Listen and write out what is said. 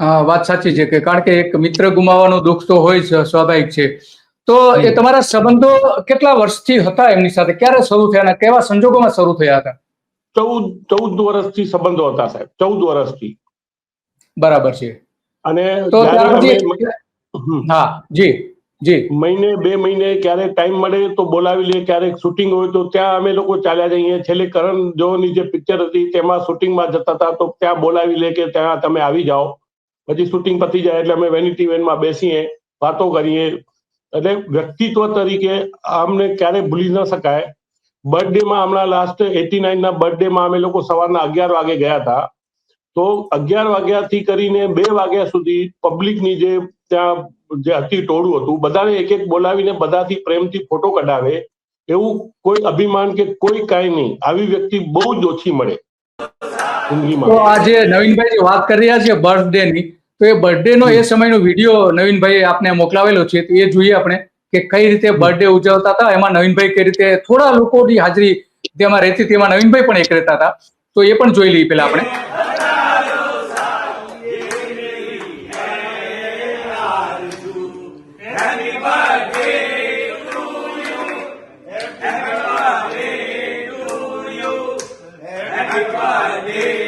વાત સાચી છે કે કારણ કે એક મિત્ર ગુમાવવાનું દુઃખ તો હોય છે સ્વાભાવિક છે. તો એ તમારા સંબંધો કેટલા વર્ષથી હતા એમની સાથે? ક્યારે શરૂ થયા કેવા સંજોગોમાં શરૂ થયા હતા? ચૌદ ચૌદ વર્ષથી સંબંધો હતા સાહેબ ચૌદ વર્ષથી. બરાબર છે. અને તો. હા જી જી. મહિને બે મહિને ક્યારે ટાઈમ મળે તો બોલાવી લે ક્યારેક શૂટિંગ હોય તો ત્યાં અમે લોકો ચાલ્યા જઈએ. છેલ્લે કરણ જોની જે પિક્ચર હતી તેમાં શૂટિંગમાં જતા હતા તો ત્યાં બોલાવી લે કે ત્યાં તમે આવી જાઓ. પછી શૂટિંગ પતી જાય એટલે અમે વેનિટી વેનમાં બેસીએ, વાતો કરીએ. એટલે વ્યક્તિત્વ તરીકે અમને ક્યારેય ભૂલી ન શકાય. બર્થડેમાં હમણાં લાસ્ટ એટી નાઇનના બર્થડેમાં અમે લોકો સવારના અગિયાર વાગે ગયા હતા. તો અગિયાર વાગ્યાથી કરીને બે વાગ્યા સુધી પબ્લિકની જે ત્યાં જે હતી ટોળું હતું, બધાને એક એક બોલાવીને બધાથી પ્રેમથી ફોટો કઢાવે. એવું કોઈ અભિમાન કે કોઈ કાંઈ નહીં. આવી વ્યક્તિ બહુ જ ઓછી મળે. તો જિંદગીમાં આજે નવીનભાઈ વાત કરી રહ્યા છે બર્થડે ની. તો એ બર્થડે નો એ સમયનો વીડિયો નવીનભાઈ આપને મોકલાવેલો છે તો એ જોઈએ આપણે કે કઈ રીતે બર્થડે ઉજવતા હતા. એમાં નવીનભાઈ કઈ રીતે થોડા લોકોની હાજરી તેમાં રહેતી તેમાં નવીનભાઈ પણ એક રહેતા હતા. તો એ પણ જોઈ લઈએ પેલા આપણે. Yeah.